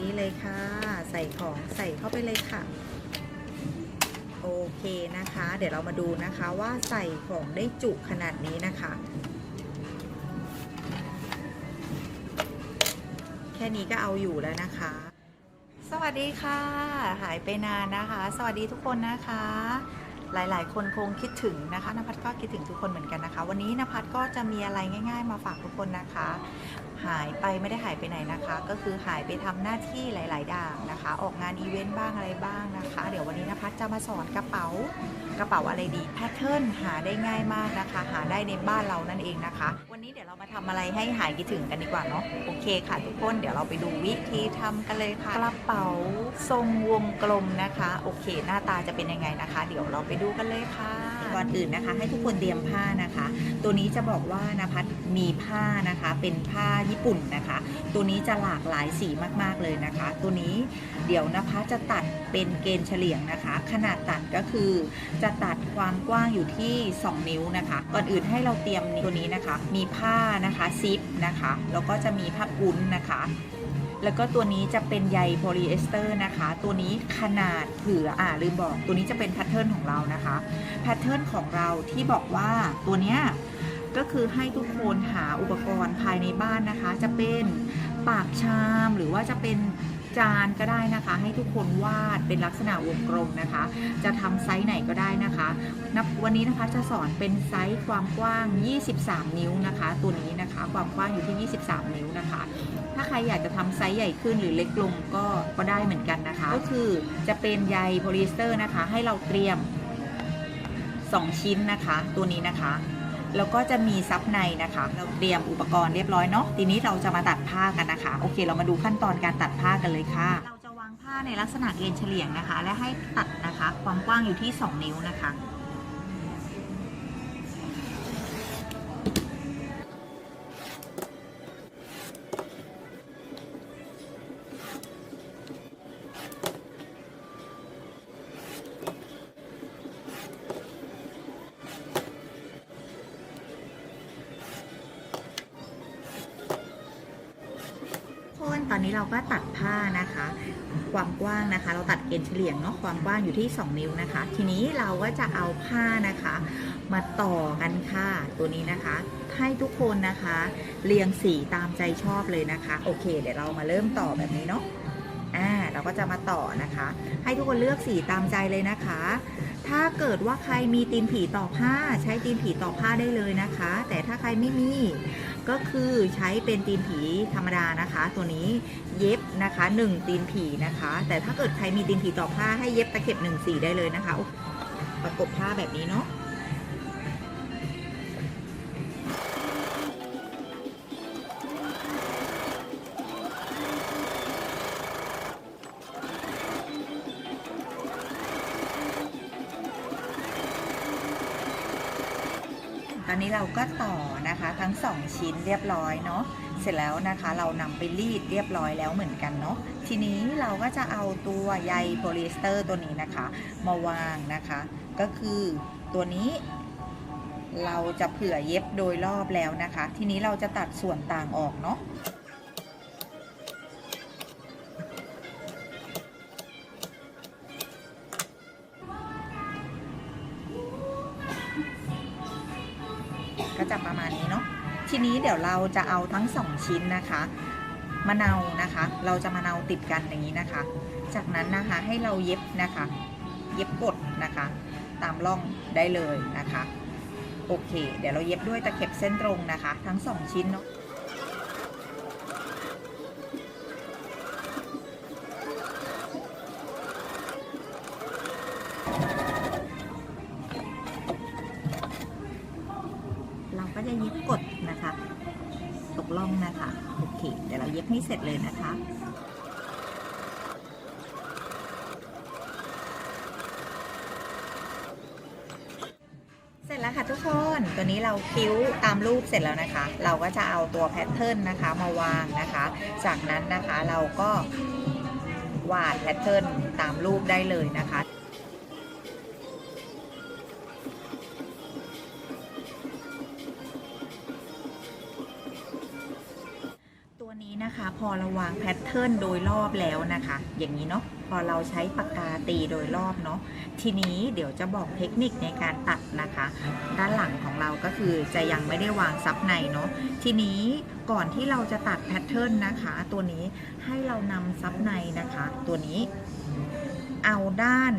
นี้เลยค่ะ ใส่ของใส่เข้าไปเลยค่ะ โอเคนะคะ เดี๋ยวเรามาดูนะคะว่าใส่ของได้จุขนาดนี้นะคะ แค่นี้ก็เอาอยู่แล้วนะคะ สวัสดีค่ะ หายไปนานนะคะ สวัสดีทุกคนนะคะ หลาย ๆ คนคงคิดถึงนะคะนภัสก็คิดถึงทุกคนเหมือนกันนะคะ วันนี้นภัสก็จะมีอะไรง่าย ๆ มาฝากทุกคนนะคะ หายไปไม่ได้หายไปไหนนะคะ ก็คือหายไปทำหน้าที่หลายๆด่างนะคะ ออกงานอีเวนต์บ้างอะไรบ้างนะคะ เดี๋ยววันนี้นภัสจะมาสอนกระเป๋า กระเป๋าอะไรดีแพทเทิร์นหาได้ง่ายมากนะคะ หาได้ในบ้านเรานั่นเองนะคะ วันนี้เดี๋ยวเรามาทำอะไรให้หายคิดถึงกันดีกว่าเนาะโอเคค่ะ ทุกคนเดี๋ยวเราไปดูวิธีทำกันเลยค่ะ กระเป๋าทรงวงกลมนะคะ โอเค หน้าตาจะเป็นยังไงนะคะ เดี๋ยวเราไปดูกันเลยค่ะ ก่อนอื่นนะคะ ให้ทุกคนเตรียมผ้านะคะ ตัวนี้จะบอกว่านภัสมีผ้านะคะเป็นผ้าญี่ปุ่นนะคะ ตัวนี้จะหลากหลายสีมากๆเลยนะคะ ตัวนี้เดี๋ยวนภัสจะตัดเป็นเกณฑ์เฉลี่ยงนะคะ ขนาดตัดก็คือจะตัดความกว้างอยู่ที่ 2 นิ้วนะคะ ก่อนอื่นให้เราเตรียมตัวนี้นะคะ มีผ้านะคะซิปนะคะแล้วก็จะมีผ้ากุ้นนะคะ แล้วก็ตัวนี้จะเป็นใยโพลีเอสเตอร์นะคะ ตัวนี้ขนาดเผื่ออ่าลืมบอก ตัวนี้จะเป็นแพทเทิร์นของเรานะคะ แพทเทิร์นของเราที่บอกว่าตัวเนี้ยก็คือให้ทุกคนหาอุปกรณ์ภายในบ้านนะคะ จะเป็นปากชามหรือว่าจะเป็น จานก็ได้นะคะ ให้ทุกคนวาดเป็นลักษณะวงกลมนะคะ จะทำไซส์ไหนก็ได้นะคะนับวันนี้นะคะจะสอนเป็นไซส์ความกว้าง 23 นิ้วนะคะ ตัวนี้นะคะความกว้างอยู่ที่ 23 นิ้วนะคะ ถ้าใครอยากจะทำไซส์ใหญ่ขึ้นหรือเล็กลงก็ก็ได้เหมือนกันนะคะ ก็คือจะเป็นใยโพลีเอสเตอร์นะคะ ให้เราเตรียม 2 ชิ้นนะคะ ตัวนี้นะคะ แล้วก็จะมีซับในนะคะ เราเตรียมอุปกรณ์เรียบร้อยเนาะทีนี้เราจะมาตัดผ้ากันนะคะ โอเค เรามาดูขั้นตอนการตัดผ้ากันเลยค่ะ เราจะวางผ้าในลักษณะเอ็นเฉลี่ยงนะคะ และให้ตัดนะคะ ความกว้างอยู่ที่ 2 นิ้วนะคะ ตอนนี้เราก็ตัดผ้านะคะ ความกว้างนะคะ เราตัดเกณฑ์เฉลี่ยงเนาะความกว้างอยู่ที่ 2 นิ้วนะคะ ทีนี้เราก็จะเอาผ้านะคะ มาต่อกันค่ะตัวนี้นะคะ ให้ทุกคนนะคะ เรียงสีตามใจชอบเลยนะคะ โอเค เดี๋ยวเรามาเริ่มต่อแบบนี้เนาะอ่าเราก็จะมาต่อนะคะ ให้ทุกคนเลือกสีตามใจเลยนะคะ ถ้าเกิดว่าใครมีตีนผีต่อผ้า ใช้ตีนผีต่อผ้าได้เลยนะคะ แต่ถ้าใครไม่มี ก็คือใช้เป็นตีนผีธรรมดานะคะ ตัวนี้เย็บนะคะ 1 ตีนผีนะคะ แต่ถ้าเกิดใครมีตีนผีต่อผ้าให้เย็บตะเข็บ1สีได้เลยนะคะ ประกบผ้าแบบนี้เนาะ ตอนนี้เราก็ต่อนะคะทั้ง 2 ชิ้นเรียบร้อยเนาะเสร็จแล้วนะคะเรานำไปรีดเรียบร้อยแล้วเหมือนกันเนาะทีนี้เราก็จะเอาตัวใยโพลีเอสเตอร์ตัวนี้นะคะ มาวางนะคะ ก็คือตัวนี้ เราจะเผื่อเย็บโดยรอบแล้วนะคะ ทีนี้เราจะตัดส่วนต่างออกเนาะ ทีนี้เดี๋ยวเราจะเอาทั้งสองชิ้นนะคะมะนาวนะคะ เราจะมะนาวติดกันอย่างนี้นะคะ จากนั้นนะคะให้เราเย็บนะคะ เย็บกดนะคะ ตามร่องได้เลยนะคะ โอเค เดี๋ยวเราเย็บด้วยตะเข็บเส้นตรงนะคะ ทั้งสองชิ้นเนาะ แล้วค่ะทุกคนตัวนี้เราคิ้วตามรูปเสร็จแล้วนะคะ เราก็จะเอาตัวแพทเทิร์นนะคะมาวางนะคะ จากนั้นนะคะเราก็วาดแพทเทิร์นตามรูปได้เลยนะคะตัวนี้นะคะพอเราวางแพทเทิร์นโดยรอบแล้วนะคะ อย่างนี้เนาะพอเราใช้ปากกาตีโดยรอบเนาะ ทีนี้เดี๋ยวจะบอกเทคนิคในการตัดนะคะ ด้านหลังของเราก็คือจะยังไม่ได้วางซับในเนาะทีนี้ก่อนที่เราจะตัดแพทเทิร์นนะคะ ตัวนี้ให้เรานำซับในนะคะ ตัวนี้เอาด้าน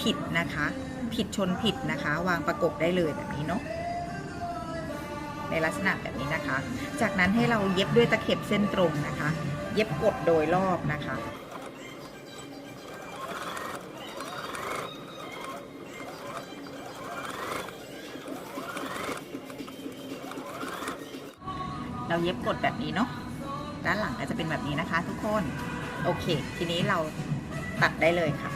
ผิดนะคะ ผิดชนผิดนะคะ วางประกบได้เลยแบบนี้เนาะในลักษณะแบบนี้นะคะ จากนั้นให้เราเย็บด้วยตะเข็บเส้นตรงนะคะ เย็บกดโดยรอบนะคะ เราเย็บกดแบบนี้เนาะด้านหลังก็จะเป็นแบบนี้นะคะ ทุกคนโอเค ทีนี้เราตัดได้เลยค่ะ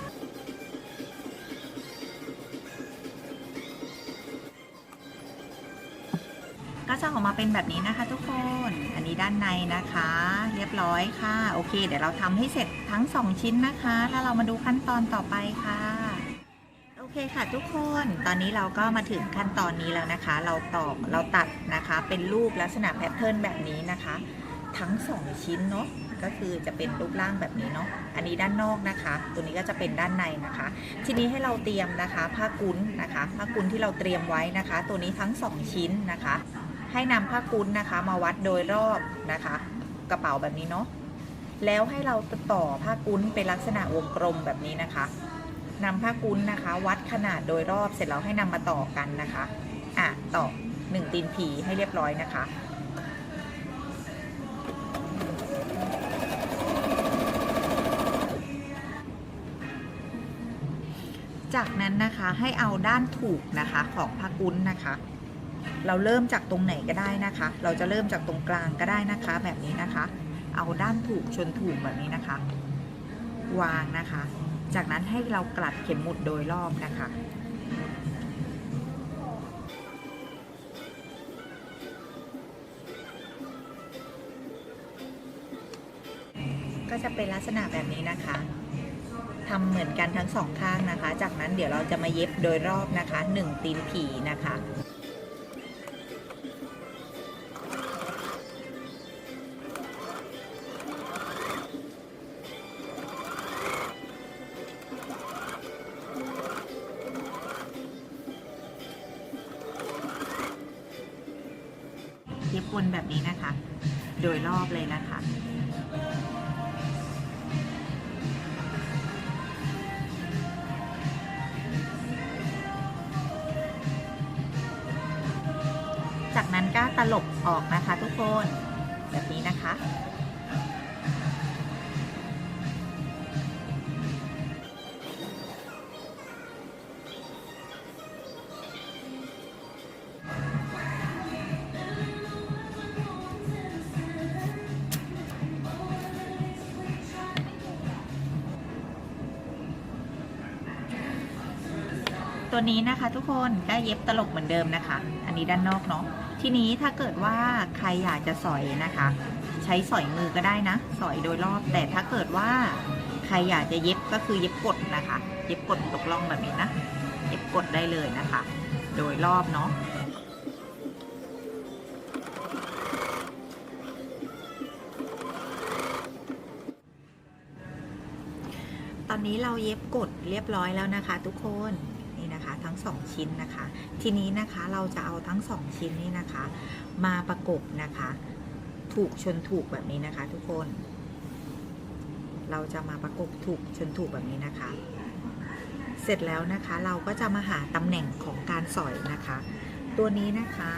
ก็จะออกมาเป็นแบบนี้นะคะทุกคน อันนี้ด้านในนะคะ เรียบร้อยค่ะ โอเค เดี๋ยวเราทำให้เสร็จทั้ง 2 ชิ้นนะคะ แล้วเรามาดูขั้นตอนต่อไปค่ะ อเคค่ะทุกคนตอนนี้เราก็มาถึงขั้นตอนนี้แล้วนะคะ เราตอกเราตัดนะคะเป็นรูปลักษณะแพทเทิร์นแบบนี้นะคะ ทั้ง 2 ชิ้นเนาะก็คือจะเป็นรูปร่างแบบนี้เนาะอันนี้ด้านนอกนะคะ ตัวนี้ก็จะเป็นด้านในนะคะ ทีนี้ให้เราเตรียมนะคะผ้ากุ้นนะคะผ้ากุ้นที่เราเตรียมไว้นะคะ ตัวนี้ทั้ง 2 ชิ้นนะคะ ให้นำผ้ากุ้นนะคะ มาวัดโดยรอบนะคะ กระเป๋าแบบนี้เนาะแล้วให้เราต่อผ้ากุ้นเป็นลักษณะวงกลมแบบนี้นะคะ นำผ้ากุ้นนะคะ วัดขนาดโดยรอบเสร็จแล้วให้นำมาต่อกันนะคะอะต่อหนึ่งตีนผีให้เรียบร้อยนะคะจากนั้นนะคะให้เอาด้านถูกนะคะของผ้ากุ้นนะคะ เราเริ่มจากตรงไหนก็ได้นะคะ เราจะเริ่มจากตรงกลางก็ได้นะคะ แบบนี้นะคะ เอาด้านถูกชนถูกแบบนี้นะคะ วางนะคะ จากนั้นให้เรากลัดเข็มหมุดโดยรอบนะคะก็จะเป็นลักษณะแบบนี้นะคะทำเหมือนกันทั้งสองข้างนะคะ จากนั้นเดี๋ยวเราจะมาเย็บโดยรอบนะคะ 1 ตีนผีนะคะ วนแบบนี้นะคะ โดยรอบเลยนะคะจากนั้นก็ตลบออกนะคะทุกคนแบบนี้นะคะ ตัวนี้นะคะทุกคนก็เย็บตลบเหมือนเดิมนะคะ อันนี้ด้านนอกเนาะทีนี้ถ้าเกิดว่าใครอยากจะสอยนะคะ ใช้สอยมือก็ได้นะ สอยโดยรอบ แต่ถ้าเกิดว่าใครอยากจะเย็บก็คือเย็บกดนะคะ เย็บกดตกล่องแบบนี้นะ เย็บกดได้เลยนะคะ โดยรอบเนาะตอนนี้เราเย็บกดเรียบร้อยแล้วนะคะทุกคน นี่นะคะทั้งสองชิ้นนะคะ ทีนี้นะคะเราจะเอาทั้งสองชิ้นนี้นะคะ มาประกบนะคะ ถูกชนถูกแบบนี้นะคะ ทุกคน เราจะมาประกบถูกชนถูกแบบนี้นะคะ เสร็จแล้วนะคะเราก็จะมาหาตำแหน่งของการสอยนะคะ ตัวนี้นะคะ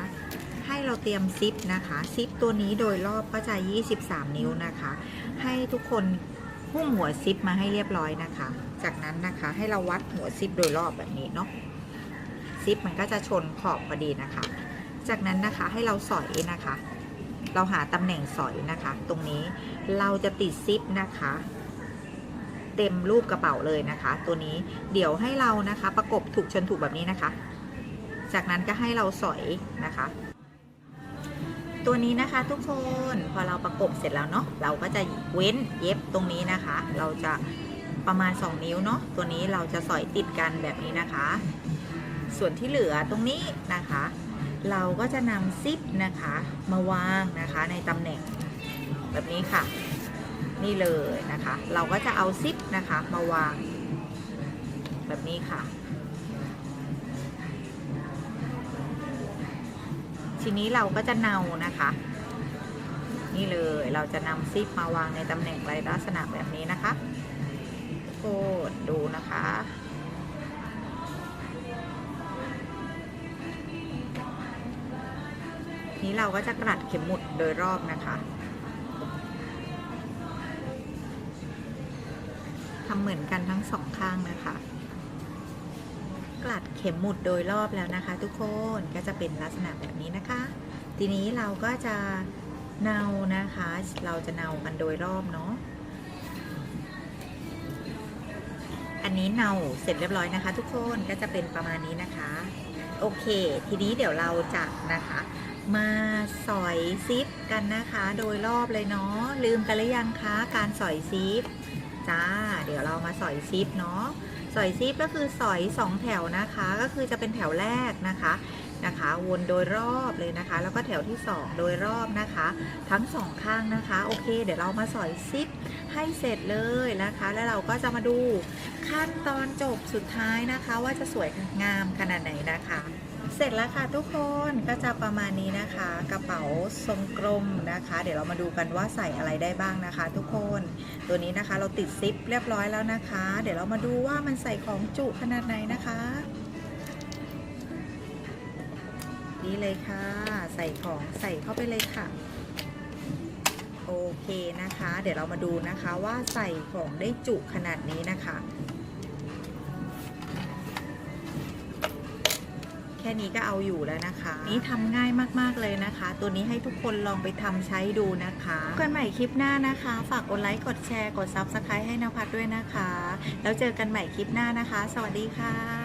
ให้เราเตรียมซิปนะคะซิปตัวนี้โดยรอบก็จะ 23 นิ้วนะคะ ให้ทุกคนหุ้มหัวซิปมาให้เรียบร้อยนะคะ จากนั้นนะคะให้เราวัดหัวซิปโดยรอบแบบนี้เนาะ ซิปมันก็จะชนขอบพอดีนะคะ จากนั้นนะคะให้เราสอยนะคะ เราหาตำแหน่งสอยนะคะ ตรงนี้เราจะติดซิปนะคะ เต็มรูปกระเป๋าเลยนะคะ ตัวนี้เดี๋ยวให้เรานะคะ ประกบถูกชนถูกแบบนี้นะคะ จากนั้นก็ให้เราสอยนะคะตัวนี้นะคะทุกคนพอเราประกบเสร็จแล้วเนาะเราก็จะเว้นเย็บตรงนี้นะคะ เราจะประมาณ 2 นิ้วเนาะตัวนี้เราจะสอยติดกันแบบนี้นะคะ ส่วนที่เหลือตรงนี้นะคะ เราก็จะนำซิปนะคะมาวางนะคะในตำแหน่งแบบนี้ค่ะ นี่เลยนะคะ เราก็จะเอาซิปนะคะมาวาง แบบนี้ค่ะ ทีนี้เราก็จะเนานะคะนี่เลยเราจะนำซิปมาวางในตำแหน่งไรลักษณะแบบนี้นะคะโกดดูนะคะ นี้เราก็จะกรัดเข็มหมุดโดยรอบนะคะทำเหมือนกันทั้งสองข้างนะคะ กลัดเข็มหมุดโดยรอบแล้วนะคะ ทุกคนก็จะเป็นลักษณะแบบนี้นะคะ ทีนี้เราก็จะเนานะคะ เราจะเนากันโดยรอบเนาะอันนี้เนาเสร็จเรียบร้อยนะคะ ทุกคนก็จะเป็นประมาณนี้นะคะ โอเค ทีนี้เดี๋ยวเราจะนะคะ มาสอยซิปกันนะคะ โดยรอบเลยเนาะลืมกันหรือยังคะการสอยซิปจ้า เดี๋ยวเรามาสอยซิปเนาะสอยซิปก็คือสอยสองแถวนะคะ ก็คือจะเป็นแถวแรกนะคะนะคะ วนโดยรอบเลยนะคะ แล้วก็แถวที่สองโดยรอบนะคะ ทั้งสองข้างนะคะ โอเค เดี๋ยวเรามาสอยซิปให้เสร็จเลยนะคะ แล้วเราก็จะมาดูขั้นตอนจบสุดท้ายนะคะ ว่าจะสวยงามขนาดไหนนะคะ เสร็จแล้วค่ะทุกคนก็จะประมาณนี้นะคะ กระเป๋าทรงกลมนะคะ เดี๋ยวเรามาดูกันว่าใส่อะไรได้บ้างนะคะ ทุกคนตัวนี้นะคะเราติดซิปเรียบร้อยแล้วนะคะ เดี๋ยวเรามาดูว่ามันใส่ของจุขนาดไหนนะคะนี่เลยค่ะ ใส่ของใส่เข้าไปเลยค่ะ โอเคนะคะ เดี๋ยวเรามาดูนะคะว่าใส่ของได้จุขนาดนี้นะคะ แค่นี้ก็เอาอยู่แล้วนะคะ นี้ทำง่ายมากๆเลยนะคะ ตัวนี้ให้ทุกคนลองไปทำใช้ดูนะคะพบกันใหม่คลิปหน้านะคะ ฝากกดไลค์กดแชร์กดซับสไครต์ให้นภัสด้วยนะคะ แล้วเจอกันใหม่คลิปหน้านะคะ สวัสดีค่ะ